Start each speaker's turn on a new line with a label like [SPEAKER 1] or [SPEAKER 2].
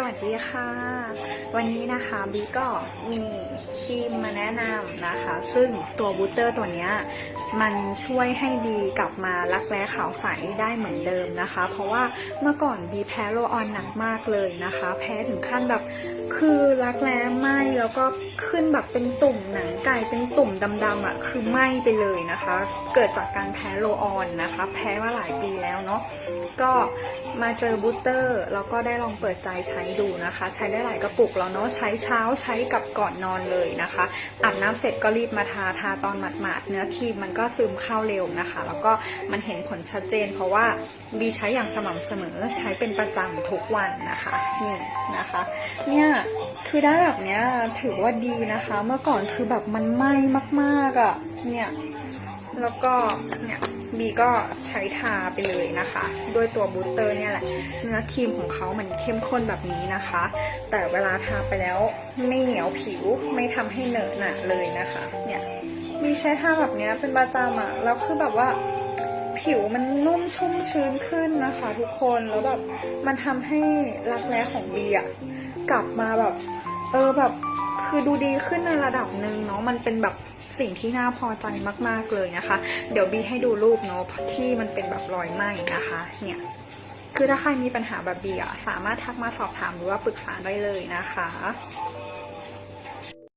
[SPEAKER 1] สวัสดีค่ะ วันนี้นะคะบีก็มีครีมมาแนะนำนะคะ ซึ่งตัวบูสเตอร์ตัวเนี้ย มันช่วยให้บีกลับมารักแร้ขาวใสได้เหมือนเดิมนะคะ เพราะว่าเมื่อก่อนบีแพ้โรลออนหนักมากเลยนะคะ แพ้ถึงขั้นแบบคือรักแร้ไหมแล้วก็ขึ้นแบบเป็นตุ่มหนังไก่เป็นตุ่มดำๆอะคือไหมไปเลยนะคะ เกิดจากการแพ้โรลออนนะคะ แพ้มาหลายปีแล้วเนาะก็มาเจอบูสเตอร์แล้วก็ได้ลองเปิดใจใช้ดูนะคะ ใช้ได้หลายกระปุกแล้วเนาะใช้เช้าใช้กับก่อนนอนเลยนะคะอาบน้ำเสร็จก็รีบมาทาทาตอนหมาดๆเนื้อครีมมันก็ซึมเข้าเร็วนะคะ แล้วก็มันเห็นผลชัดเจน เพราะว่าบีใช้อย่างสม่ำเสมอใช้เป็นประจำทุกวันนะคะนี่นะคะ เนี่ยคือได้แบบเนี้ยถือว่าดีนะคะ เมื่อก่อนคือแบบมันไหม้มากๆอะ่ะเนี่ยแล้วก็เนี่ยบีก็ใช้ทาไปเลยนะคะ ด้วยตัวบูสเตอร์เนี่ยแหละ เนื้อครีมของเขามันเข้มข้นแบบนี้นะคะ แต่เวลาทาไปแล้วไม่เหนียวผิวไม่ทำให้เหนอะหนะเลยนะคะ เนี่ย บีใช้ทาแบบเนี้ยเป็นประจำอะแล้วคือแบบว่าผิวมันนุ่มชุ่มชื้นขึ้นนะคะ ทุกคนแล้วแบบมันทำให้รักแร้ของบีอะกลับมาแบบ เออแบบคือดูดีขึ้นในระดับหนึ่งเนาะมันเป็นแบบสิ่งที่น่าพอใจมากๆเลยนะคะ เดี๋ยวบีให้ดูรูปเนาะที่มันเป็นแบบรอยไหม้นะคะ เนี่ยคือถ้าใครมีปัญหาแบบบีอะสามารถทักมาสอบถามหรือว่าปรึกษาได้เลยนะคะ